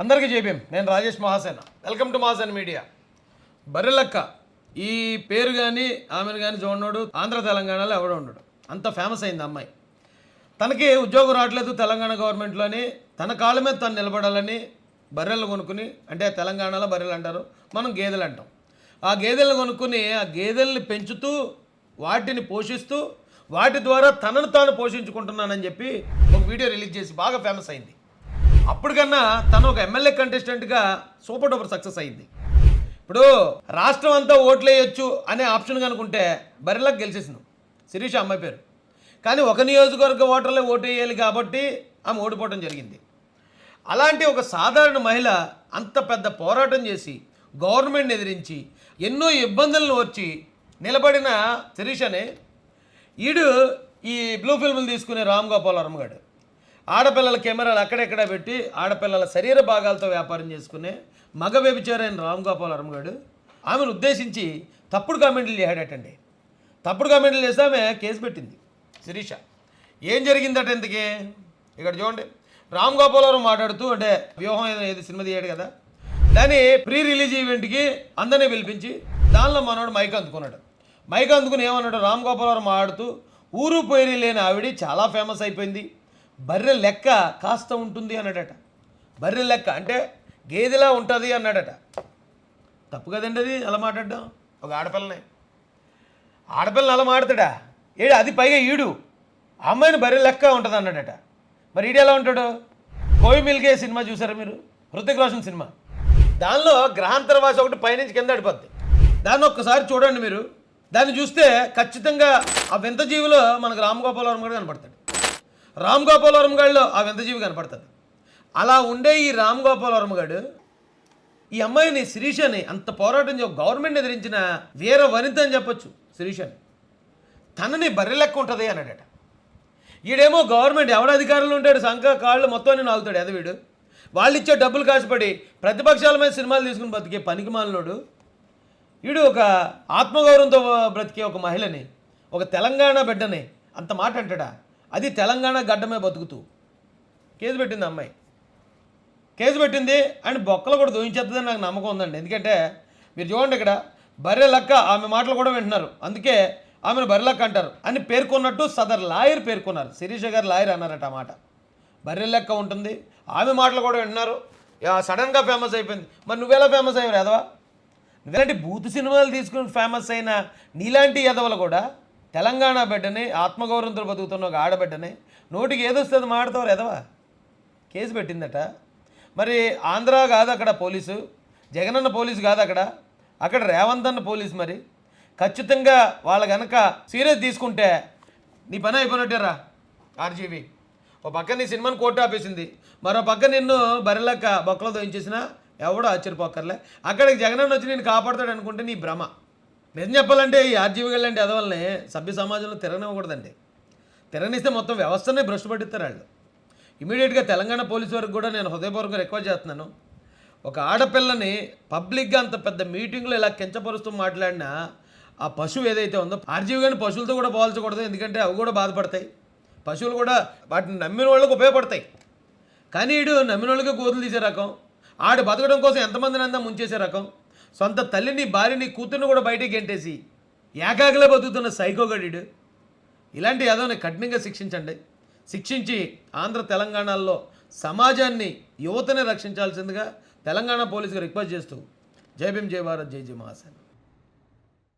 అందరికీ జేబీఎం నేను Rajesh Mahasena. Welcome to Mahasena media. Barrelakka ఈ పేరు కానీ ఆమెను కానీ చూడనోడు ఆంధ్ర తెలంగాణలో ఎవడో ఉండడు. అంత ఫేమస్ అయింది అమ్మాయి. తనకి ఉద్యోగం రావట్లేదు తెలంగాణ గవర్నమెంట్లోని తన కాళ్ళ మీద తను నిలబడాలని బర్రెలు కొనుక్కుని అంటే తెలంగాణలో బర్రెలు అంటారు మనం గేదెలు అంటాం. ఆ గేదెలను కొనుక్కుని ఆ గేదెల్ని పెంచుతూ వాటిని పోషిస్తూ వాటి ద్వారా తనను తాను పోషించుకుంటున్నానని చెప్పి ఒక వీడియో రిలీజ్ చేసి బాగా ఫేమస్ అయింది. అప్పటికన్నా తను ఒక ఎమ్మెల్యే కంటెస్టెంట్గా సూపర్ డూపర్ సక్సెస్ అయింది. ఇప్పుడు రాష్ట్రం అంతా ఓట్లేయొచ్చు అనే ఆప్షన్ కనుకుంటే బరిలకు గెలిచేసింది. శిరీష అమ్మాయి పేరు. కానీ ఒక నియోజకవర్గ ఓటర్లే ఓటు వేయాలి కాబట్టి ఆమె ఓడిపోవడం జరిగింది. అలాంటి ఒక సాధారణ మహిళ అంత పెద్ద పోరాటం చేసి గవర్నమెంట్ని ఎదిరించి ఎన్నో ఇబ్బందులను వచ్చి నిలబడిన శిరీషనే. ఈడు ఈ బ్లూ ఫిల్మ్లు తీసుకునే రామ్ గోపాలవరం గారు ఆడపిల్లల కెమెరాలు అక్కడెక్కడ పెట్టి ఆడపిల్లల శరీర భాగాలతో వ్యాపారం చేసుకునే మగ వ్యభిచారైన రామ్ గోపాల్ గాడు ఆమెను ఉద్దేశించి తప్పుడు కామెంట్లు చేశాడటండి. తప్పుడు కామెంట్లు చేస్తే ఆమె కేసు పెట్టింది. శిరీష ఏం జరిగిందట ఇంతకీ? ఇక్కడ చూడండి. రామ్ గోపాలవరం మాట్లాడుతూ అంటే వ్యూహం ఏదో ఏది సినిమా తీయాడు కదా. దాని ప్రీ రిలీజ్ ఈవెంట్కి అందరినీ పిలిపించి దానిలో మనోడు మైక్ అందుకున్నాడు. మైక్ అందుకుని ఏమన్నాడు? రామ్ గోపాలవరం ఆడుతూ ఊరు పోయి లేని ఆవిడ చాలా ఫేమస్ అయిపోయింది. బర్రె లెక్క కాస్త ఉంటుంది అన్నాడట. బర్రె లెక్క అంటే గేదెలా ఉంటుంది అన్నాడట. తప్పు కదండి అది? అలా మాట్లాడడం? ఒక ఆడపిల్లనే. ఆడపిల్లని అలా మాడతాడా? ఏడు అది పైగా ఈడు. అమ్మాయిని బర్రె లెక్క ఉంటుంది అన్నాడట. మరి ఈడు ఎలా ఉంటాడు? కోయి మిల్కే సినిమా చూసారా మీరు? హృతిక్ రోషన్ సినిమా. దానిలో గ్రహాంతరవాసి ఒకటి పైనుంచి కింద అడిపోద్ది దాన్ని ఒక్కసారి చూడండి మీరు. దాన్ని చూస్తే ఖచ్చితంగా ఆ వింత జీవిలో మనకు రామ్ గోపాలవరం కూడా కనపడతాడు. రామ్ గోపాలవరం గడిలో ఆ వింతజీవి కనపడుతుంది. అలా ఉండే ఈ రామ్ గోపాలవరం గాడు ఈ అమ్మాయిని శిరీషని అంత పోరాటం చేయ గవర్నమెంట్ ఎదిరించిన వీర వనిత అని చెప్పొచ్చు శిరీషని. తనని బర్రె లెక్క ఉంటుంది అన్నాడట. ఈడేమో గవర్నమెంట్ ఎవడ అధికారంలో ఉంటాడు సంఖ కాళ్ళు మొత్తం నేను ఆగుతాడు ఎదవీడు వాళ్ళు ఇచ్చే డబ్బులు కాసుపడి ప్రతిపక్షాల మీద సినిమాలు తీసుకుని బతికే పనికి మాలినోడు. వీడు ఒక ఆత్మగౌరవంతో బ్రతికే ఒక మహిళని ఒక తెలంగాణ బిడ్డని అంత మాట అంటాడా? అది తెలంగాణ గడ్డమే బతుకుతూ. కేసు పెట్టింది అమ్మాయి. కేసు పెట్టింది అండ్ బొక్కలు కూడా దోయించేస్తుందని నాకు నమ్మకం ఉందండి. ఎందుకంటే మీరు చూడండి ఇక్కడ బర్రె లక్క ఆమె మాటలు కూడా వింటున్నారు. అందుకే ఆమెను బర్రె లక్క అంటారు. అని పేర్కొన్నట్టు సదర్ లాయర్ పేర్కొన్నారు. శిరీష గారు లాయర్ అన్నారట ఆ మాట. బర్రె లెక్క ఉంటుంది. ఆమె మాటలు కూడా వింటున్నారు. సడన్గా ఫేమస్ అయిపోయింది. మరి నువ్వెలా ఫేమస్ అయ్యావు ఎదవా నువ్వేంటి బూత్ సినిమాలు తీసుకుని ఫేమస్ అయిన నీలాంటి ఎదవలు కూడా తెలంగాణ బిడ్డని ఆత్మగౌరవంతో బతుకుతున్న ఒక ఆడబిడ్డని నోటికి ఏదొస్తుంది మాడతారు ఎదవా కేసు పెట్టిందట. మరి ఆంధ్ర కాదు అక్కడ పోలీసు జగనన్న పోలీసు కాదు అక్కడ. అక్కడ రేవంత్ అన్న పోలీసు మరి. ఖచ్చితంగా వాళ్ళ కనుక సీరియస్ తీసుకుంటే నీ పని అయిపోయినట్టేరా ఆర్జీవి. ఓ పక్క నీ సినిమాని కోర్టు ఆపేసింది. మరో పక్క నిన్ను బరిలక్క బొక్కలతో దోయించేసినా ఎవడో ఆశ్చర్యపోకర్లే అక్కడికి జగనన్న వచ్చి నేను కాపాడుతాడు అనుకుంటే నీ భ్రమ. నిజం చెప్పాలంటే ఈ ఆర్జీవి లాంటి అదవల్ని సభ్య సమాజంలో తిరగనివ్వకూడదండి. తిరగనిస్తే మొత్తం వ్యవస్థనే భ్రష్టు పట్టిస్తారు వాళ్ళు. ఇమీడియట్గా తెలంగాణ పోలీసు వరకు కూడా నేను హృదయపూర్వకంగా రిక్వెస్ట్ చేస్తున్నాను. ఒక ఆడపిల్లని పబ్లిక్గా అంత పెద్ద మీటింగ్లో ఇలా కించపరుస్తూ మాట్లాడినా ఆ పశువు ఏదైతే ఉందో ఆర్జీవి కానీ పశువులతో కూడా పోల్చకూడదు ఎందుకంటే అవి కూడా బాధపడతాయి. పశువులు కూడా వాటిని నమ్మిన వాళ్ళకి ఉపయోగపడతాయి. కానీ వీడు నమ్మిన వాళ్ళకి గోతులు తీసే రకం ఆడు బతకడం కోసం ఎంతమందిని అంతా ముంచేసే రకం సొంత తల్లిని భార్యని కూతుర్ని కూడా బయటికి గెంటేసి ఏకాకిలో బతుకుతున్న సైకోగడీడు ఇలాంటి యాదవ్ని కఠినంగా శిక్షించండి. శిక్షించి ఆంధ్ర తెలంగాణలో సమాజాన్ని యువతని రక్షించాల్సిందిగా తెలంగాణ పోలీసుగా రిక్వెస్ట్ చేస్తూ జై భీమ్ జై భారత్ జై జై మహాసేన